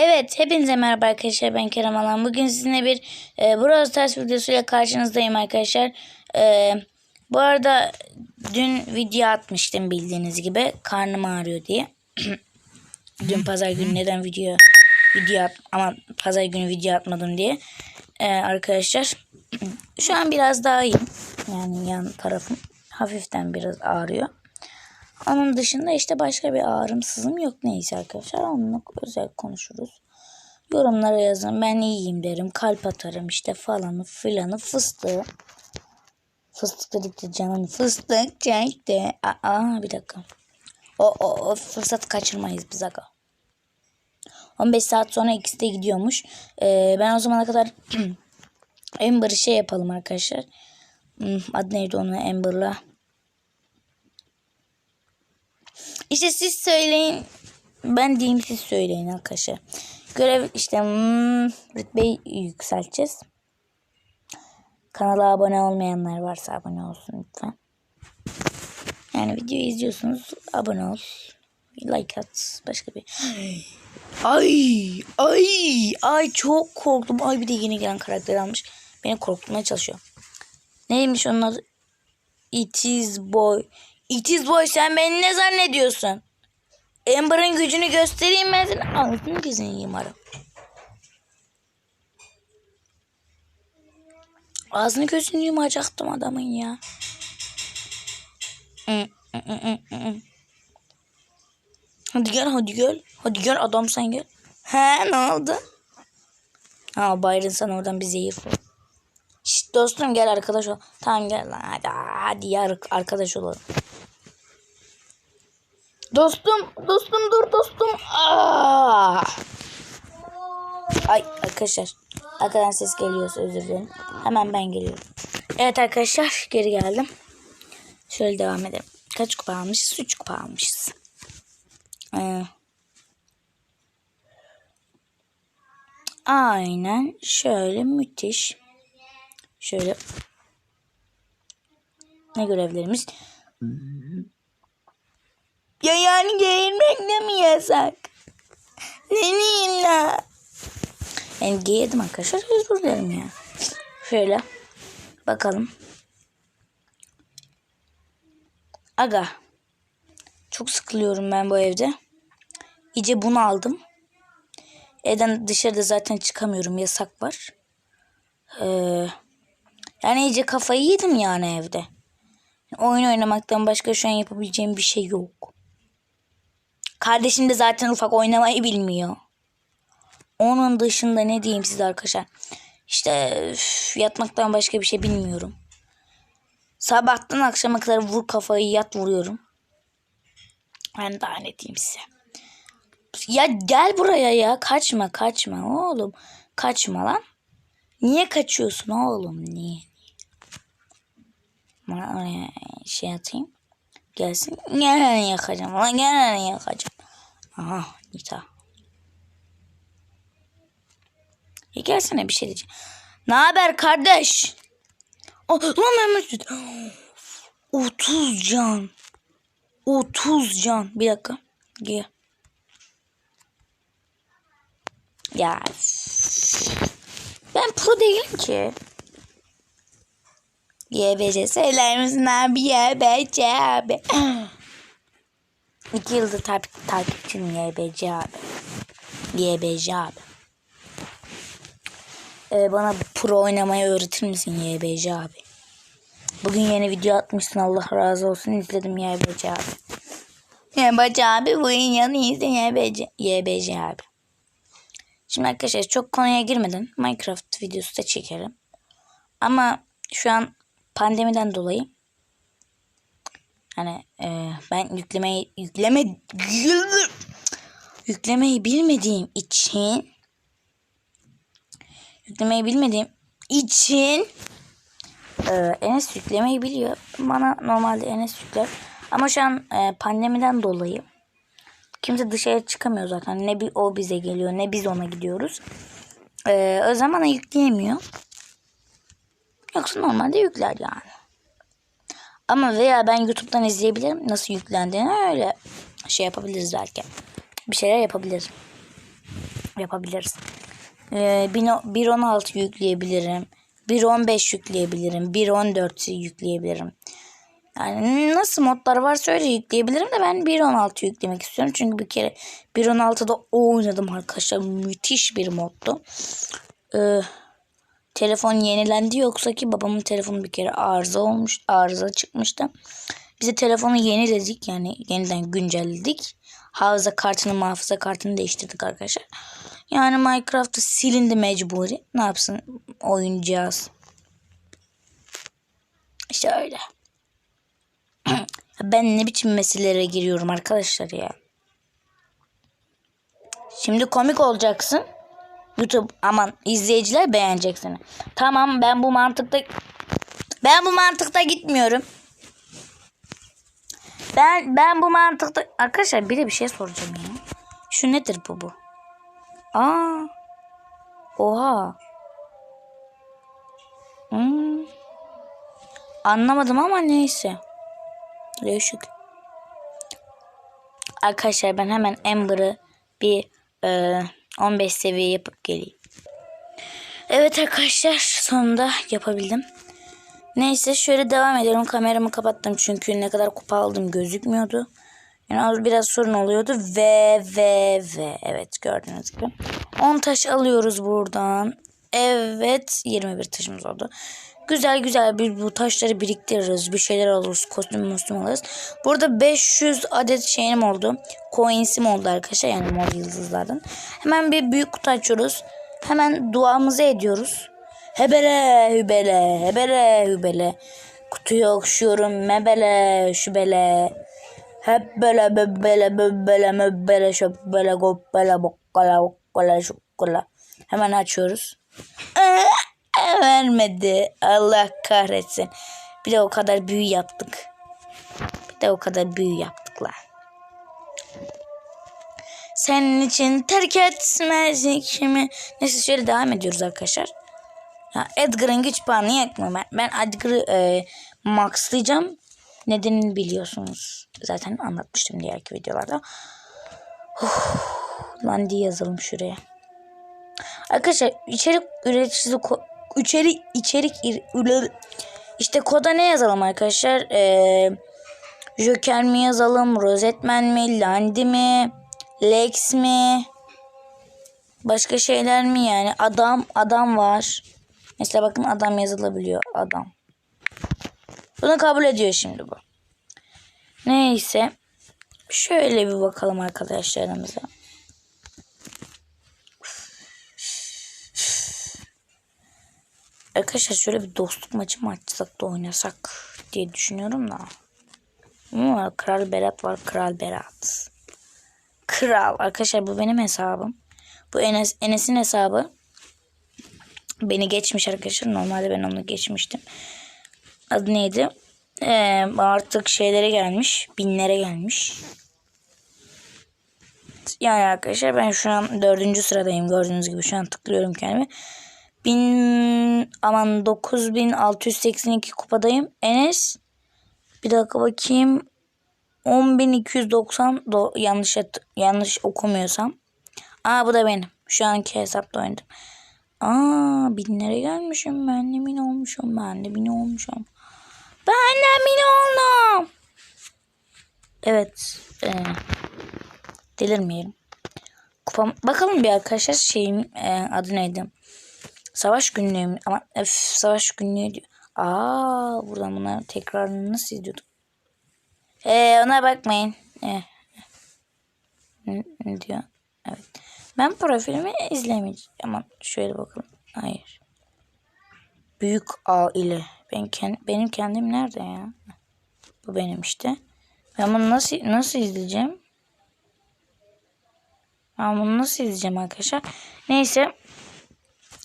Evet, hepinize merhaba arkadaşlar. Ben Kerem Alan. Bugün sizinle bir e, Brawl Stars videosuyla karşınızdayım arkadaşlar. E, bu arada dün video atmıştım bildiğiniz gibi. Karnım ağrıyor diye. dün pazar günü neden video video at ama pazar günü video atmadım diye. E, arkadaşlar şu an biraz daha iyiyim. Yani yan tarafım hafiften biraz ağrıyor. Onun dışında işte başka bir ağrım sızım yok neyse arkadaşlar. Onunla özel konuşuruz. Yorumlara yazın. Ben iyiyim derim. Kalp atarım işte falanı filanı fıstığı. Fıstık dedikçe canım fıstık çekti. Aa bir dakika. O, o, o fırsat kaçırmayız biz aga. 15 saat sonra ikisi de gidiyormuş. Ee, ben o zamana kadar Amber'ı şey yapalım arkadaşlar. Hmm, Adı neydi onun Amber'la? İşte siz söyleyin. Ben diyeyim siz söyleyin arkadaşlar. Görev işte hmm, rütbeyi yükselteceğiz. Kanala abone olmayanlar varsa abone olsun lütfen. Yani videoyu izliyorsunuz abone ol. Like at. Başka bir. Ay ay ay çok korktum. Ay bir de yeni gelen karakter almış. Beni korkutmaya çalışıyor. Neymiş onun adı? It is boy. It is boy sen beni ne zannediyorsun? Amber'ın gücünü göstereyim ben sana. Ağzını gözünü yumarım. Ağzını gözünü yumacaktım adamın ya. Hadi gel hadi gel. Hadi gel adam sen gel. He ne oldu? Ha Byron sana oradan bir zehir. Şşt dostum gel arkadaş ol. Tamam gel lan hadi, hadi ya arkadaş olalım. Dostum, dostum dur dostum. Aa! Ay arkadaşlar. Arkadan ses geliyorsa özür dilerim. Hemen ben geliyorum. Evet arkadaşlar geri geldim. Şöyle devam edelim. Kaç kupa almışız? 3 kupa almışız. Ee, aynen şöyle müthiş. Şöyle ne görevlerimiz? Ya yani giyinmek de mi yasak? Ne diyeyim la? Ben giydim arkadaşlar özür dilerim ya. Şöyle bakalım. Aga. Çok sıkılıyorum ben bu evde. İyice bunu aldım. Evden dışarıda zaten çıkamıyorum. Yasak var. Ee, yani iyice kafayı yedim yani evde. Oyun oynamaktan başka şu an yapabileceğim bir şey yok. Kardeşim de zaten ufak oynamayı bilmiyor. Onun dışında ne diyeyim size arkadaşlar. İşte üf, yatmaktan başka bir şey bilmiyorum. Sabahtan akşama kadar vur kafayı yat vuruyorum. Ben daha ne diyeyim size. Ya gel buraya ya. Kaçma kaçma oğlum. Kaçma lan. Niye kaçıyorsun oğlum? Niye? Bana oraya şey atayım. Gelsin. Gene yakacağım. Lan gene yakacağım. Aha Nita. Ya gelsene bir şey diyeceğim. Ne haber kardeş? Oh, lan Mehmet. 30 can. 30 can. Bir dakika. Gel. Ya. Ben pro değilim ki. YBC söyler misin abi YBC abi. İki yıldır takip, takipçim YBC abi. YBC abi. Ee, bana pro oynamayı öğretir misin YBC abi? Bugün yeni video atmışsın Allah razı olsun izledim YBC abi. YBC abi bugün yeni izle YBC, YBC abi. Şimdi arkadaşlar çok konuya girmeden Minecraft videosu da çekerim. Ama şu an pandemiden dolayı hani e, ben yüklemeyi yükleme yüklemeyi bilmediğim için yüklemeyi bilmediğim için e, Enes yüklemeyi biliyor. Bana normalde Enes yükler. Ama şu an e, pandemiden dolayı kimse dışarı çıkamıyor zaten. Ne bir o bize geliyor ne biz ona gidiyoruz. E, o zaman yükleyemiyor. Yoksa normalde yükler yani. Ama veya ben YouTube'dan izleyebilirim. Nasıl yüklendiğini öyle şey yapabiliriz belki. Bir şeyler yapabilirim. yapabiliriz. Ee, 1.16 yükleyebilirim. 1.15 yükleyebilirim. 1.14 yükleyebilirim. Yani nasıl modlar varsa öyle yükleyebilirim de ben 1.16 yüklemek istiyorum. Çünkü bir kere 1.16'da oynadım arkadaşlar. Müthiş bir moddu. Ee, telefon yenilendi yoksa ki babamın telefonu bir kere arıza olmuş. Arıza çıkmıştı. Biz de telefonu yeniledik yani yeniden güncelledik. Hafıza kartını hafıza kartını değiştirdik arkadaşlar. Yani Minecraft'ı silindi mecburi. Ne yapsın oyuncağız. İşte öyle. ben ne biçim meselelere giriyorum arkadaşlar ya. Şimdi komik olacaksın. YouTube aman izleyiciler beğenecek seni. Tamam ben bu mantıkta ben bu mantıkta gitmiyorum. Ben ben bu mantıkta arkadaşlar bir de bir şey soracağım ya. Şu nedir bu bu? Aa. Oha. Hmm. Anlamadım ama neyse. Değişik. Arkadaşlar ben hemen Amber'ı bir e, 15 seviye yapıp geleyim. Evet arkadaşlar sonunda yapabildim. Neyse şöyle devam edelim. Kameramı kapattım çünkü ne kadar kupa aldım gözükmüyordu. Yani az biraz sorun oluyordu. Ve ve ve evet gördüğünüz gibi. 10 taş alıyoruz buradan. Evet 21 taşımız oldu. Güzel güzel bir bu taşları biriktiririz. Bir şeyler alırız. Kostüm kostüm alırız. Burada 500 adet şeyim oldu. Coins'im oldu arkadaşlar. Yani mor yıldızlardan. Hemen bir büyük kutu açıyoruz. Hemen duamızı ediyoruz. Hebele hübele hebele hübele. Kutuyu okşuyorum mebele şübele. Hep böyle böyle böyle böyle şöbele gobbele bokkala bokkala şokkala. Hemen açıyoruz. Vermedi. Allah kahretsin. Bir de o kadar büyü yaptık. Bir de o kadar büyü yaptık lan. Senin için terk etmez kimi. Neyse şöyle devam ediyoruz arkadaşlar. Ya Edgar'ın güç puanı yakma. Ben, ben Edgar'ı e, maxlayacağım. Nedenini biliyorsunuz. Zaten anlatmıştım diğerki videolarda. Uf, lan diye yazalım şuraya. Arkadaşlar içerik üreticisi içerik içerik işte koda ne yazalım arkadaşlar? Ee, Joker mi yazalım? Rosetman mi? Landy mi? Lex mi? Başka şeyler mi yani? Adam adam var. Mesela bakın adam yazılabiliyor. Adam. Bunu kabul ediyor şimdi bu. Neyse. Şöyle bir bakalım arkadaşlarımıza. Arkadaşlar şöyle bir dostluk maçı mı açsak da oynasak diye düşünüyorum da. Ama Kral Berat var. Kral Berat. Kral. Arkadaşlar bu benim hesabım. Bu Enes, Enes'in hesabı. Beni geçmiş arkadaşlar. Normalde ben onu geçmiştim. Adı neydi? Ee, artık şeylere gelmiş. Binlere gelmiş. Yani arkadaşlar ben şu an dördüncü sıradayım. Gördüğünüz gibi şu an tıklıyorum kendimi. Bin, aman 9682 kupadayım. Enes bir dakika bakayım. 10290 do, yanlış yanlış okumuyorsam. Aa bu da benim. Şu anki hesapta oynadım. Aa binlere gelmişim. Ben de bin olmuşum. Ben de bin olmuşum. Ben de bin oldum. Evet. E, delirmeyelim. Kupam, bakalım bir arkadaşlar şeyin e, adı neydi? Savaş günlüğü? Ama öf, savaş günlüğü diyor. Aa buradan bunları tekrarını nasıl izliyorduk? Ee, ona bakmayın. Ee, ne, ne diyor? Evet. Ben profilimi izlemeyeceğim. Ama şöyle bakalım. Hayır. Büyük A ile. Ben kend, benim kendim nerede ya? Bu benim işte. Ben bunu nasıl nasıl izleyeceğim? Ben bunu nasıl izleyeceğim arkadaşlar? Neyse.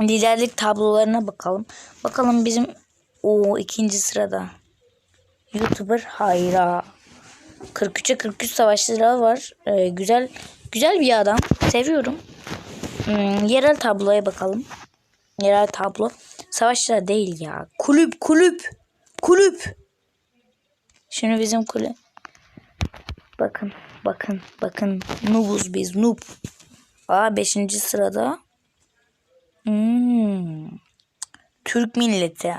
Liderlik tablolarına bakalım. Bakalım bizim o ikinci sırada. YouTuber Hayra. 43'e 43 savaşçıları var. Ee, güzel güzel bir adam. Seviyorum. Hmm, yerel tabloya bakalım. Yerel tablo. Savaşçılar değil ya. Kulüp kulüp. Kulüp. Şunu bizim kulüp. Bakın bakın bakın. Noobuz biz noob. Aa 5. sırada. Hmm. Türk milleti.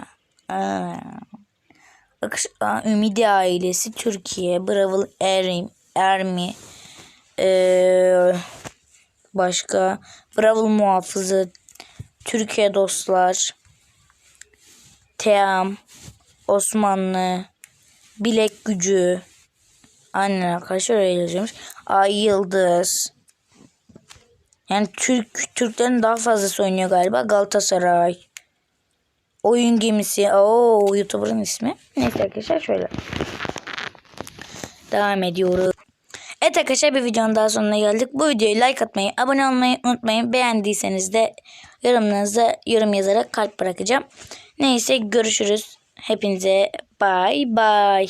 Bakış, aa, Ümidi ailesi Türkiye. Bravo Erim, Ermi. Ee, başka. Bravo muhafızı. Türkiye dostlar. Team. Osmanlı. Bilek gücü. Aynen arkadaşlar öyle yazıyormuş. Ay Yıldız. Yani Türk Türklerin daha fazlası oynuyor galiba. Galatasaray. Oyun gemisi. Oo YouTuber'ın ismi. Neyse arkadaşlar şöyle. Devam ediyoruz. Evet arkadaşlar bir videonun daha sonuna geldik. Bu videoyu like atmayı, abone olmayı unutmayın. Beğendiyseniz de yorumlarınızı yorum yazarak kalp bırakacağım. Neyse görüşürüz. Hepinize bay bay.